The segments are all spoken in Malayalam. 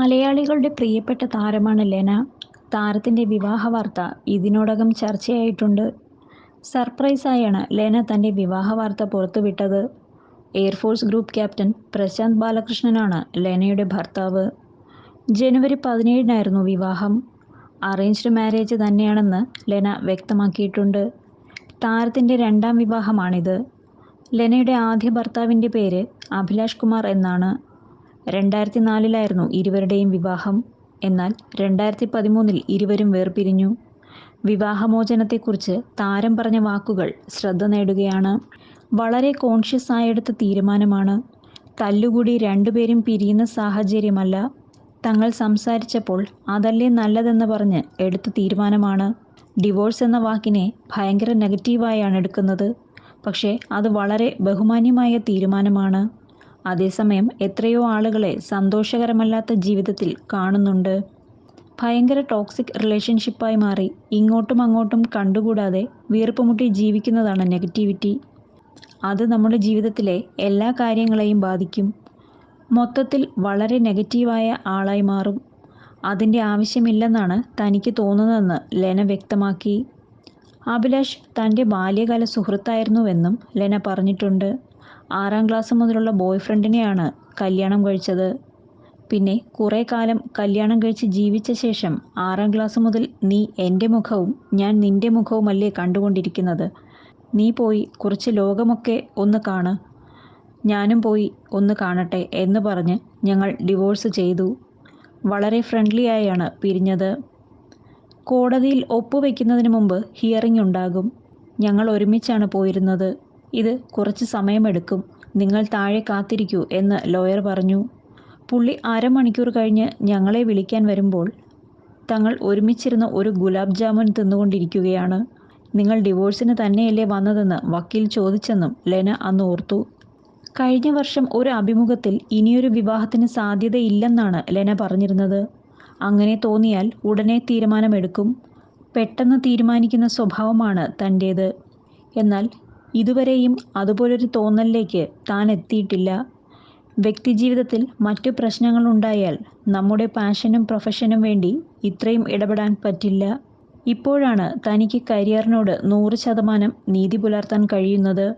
മലയാളികളുടെ പ്രിയപ്പെട്ട താരമാണ് ലെന. താരത്തിന്റെ വിവാഹ വാർത്ത ഇതിനോടകം ചർച്ചയായിട്ടുണ്ട്. സർപ്രൈസായാണ് ലെന തന്റെ വിവാഹ വാർത്ത പുറത്തുവിട്ടത്. Air force group captain Prashant ബാലകൃഷ്ണനാണ് ലെനയുടെ ഭർത്താവ്. ജനുവരി പതിനേഴിനായിരുന്നു വിവാഹം. അറേഞ്ച്ഡ് മാരേജ് തന്നെയാണെന്ന് ലെന വ്യക്തമാക്കിയിട്ടുണ്ട്. താരത്തിന്റെ രണ്ടാം വിവാഹമാണിത്. ലെനയുടെ ആദ്യ ഭർത്താവിന്റെ പേര് അഭിലാഷ് കുമാർ എന്നാണ്. രണ്ടായിരത്തി നാലിലായിരുന്നു ഇരുവരുടെയും വിവാഹം. എന്നാൽ രണ്ടായിരത്തി പതിമൂന്നിൽ ഇരുവരും വേർപിരിഞ്ഞു. വിവാഹമോചനത്തെക്കുറിച്ച് താരം പറഞ്ഞ വാക്കുകൾ ശ്രദ്ധ നേടുകയാണ്. വളരെ കോൺഷ്യസ് ആയെടുത്ത തീരുമാനമാണ്. തല്ലുകൂടി രണ്ടുപേരും പിരിയുന്ന സാഹചര്യമല്ല. തങ്ങൾ സംസാരിച്ചപ്പോൾ അതല്ലേ നല്ലതെന്ന് പറഞ്ഞ് എടുത്ത തീരുമാനമാണ്. ഡിവോഴ്സ് എന്ന വാക്കിനെ ഭയങ്കര നെഗറ്റീവായാണ് എടുക്കുന്നത് പക്ഷേ അത് വളരെ ബഹുമാന്യമായ തീരുമാനമാണ്. അതേസമയം എത്രയോ ആളുകളെ സന്തോഷകരമല്ലാത്ത ജീവിതത്തിൽ കാണുന്നുണ്ട്. ഭയങ്കര ടോക്സിക് റിലേഷൻഷിപ്പായി മാറി ഇങ്ങോട്ടും അങ്ങോട്ടും കണ്ടുകൂടാതെ വീർപ്പുമുട്ടി ജീവിക്കുന്നതാണ് നെഗറ്റിവിറ്റി. അത് നമ്മുടെ ജീവിതത്തിലെ എല്ലാ കാര്യങ്ങളെയും ബാധിക്കും. മൊത്തത്തിൽ വളരെ നെഗറ്റീവായ ആളായി മാറും. അതിന്റെ ആവശ്യമില്ലെന്നാണ് തനിക്ക് തോന്നുന്നതെന്ന് ലെന വ്യക്തമാക്കി. അഭിലാഷ് തന്റെ ബാല്യകാല സുഹൃത്തായിരുന്നുവെന്നും ലെന പറഞ്ഞിട്ടുണ്ട്. ആറാം ക്ലാസ് മുതലുള്ള ബോയ് ഫ്രണ്ടിനെയാണ് കല്യാണം കഴിച്ചത്. പിന്നെ കുറേ കാലം കല്യാണം കഴിച്ച് ജീവിച്ച ശേഷം ആറാം ക്ലാസ് മുതൽ നീ എന്റെ മുഖവും ഞാൻ നിന്റെ മുഖവുമല്ലേ കണ്ടുകൊണ്ടിരിക്കുന്നത്. നീ പോയി കുറച്ച് ലോകമൊക്കെ ഒന്ന് കാണ്. ഞാനും പോയി ഒന്ന് കാണട്ടെ എന്ന് പറഞ്ഞ് ഞങ്ങൾ ഡിവോഴ്സ് ചെയ്തു. വളരെ ഫ്രണ്ട്ലി ആയാണ് പിരിഞ്ഞത്. കോടതിയിൽ ഒപ്പുവെക്കുന്നതിന് മുമ്പ് ഹിയറിംഗ് ഉണ്ടാകും. ഞങ്ങൾ ഒരുമിച്ചാണ് പോയിരുന്നത്. ഇത് കുറച്ച് സമയമെടുക്കും. നിങ്ങൾ താഴെ കാത്തിരിക്കൂ എന്ന് ലോയർ പറഞ്ഞു. പുള്ളി അരമണിക്കൂർ കഴിഞ്ഞ് ഞങ്ങളെ വിളിക്കാൻ വരുമ്പോൾ തങ്ങൾ ഒരുമിച്ചിരുന്ന ഒരു ഗുലാബ് ജാമുൻ തിന്നുകൊണ്ടിരിക്കുകയാണ്. നിങ്ങൾ ഡിവോഴ്സിന് തന്നെയല്ലേ വന്നതെന്ന് വക്കീൽ ചോദിച്ചെന്നും ലെന അന്ന് ഓർത്തു. കഴിഞ്ഞ വർഷം ഒരു അഭിമുഖത്തിൽ ഇനിയൊരു വിവാഹത്തിന് സാധ്യതയില്ലെന്നാണ് ലെന പറഞ്ഞിരുന്നത്. അങ്ങനെ തോന്നിയാൽ ഉടനെ തീരുമാനമെടുക്കും. പെട്ടെന്ന് തീരുമാനിക്കുന്ന സ്വഭാവമാണ് തന്റേത് എന്നാൽ ഇതുവരെയും അതുപോലൊരു തോന്നലിലേക്ക് താൻ എത്തിയിട്ടില്ല. വ്യക്തിജീവിതത്തിൽ മറ്റു പ്രശ്നങ്ങളുണ്ടായാൽ നമ്മുടെ പാഷനും പ്രൊഫഷനും വേണ്ടി ഇത്രയും ഇടപെടാൻ പറ്റില്ല. ഇപ്പോഴാണ് തനിക്ക് കരിയറിനോട് നൂറ് ശതമാനം നീതി പുലർത്താൻ കഴിയുന്നത്.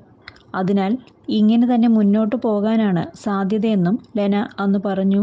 അതിനാൽ ഇങ്ങനെ തന്നെ മുന്നോട്ട് പോകാനാണ് സാധ്യതയെന്നും ലെന അന്ന് പറഞ്ഞു.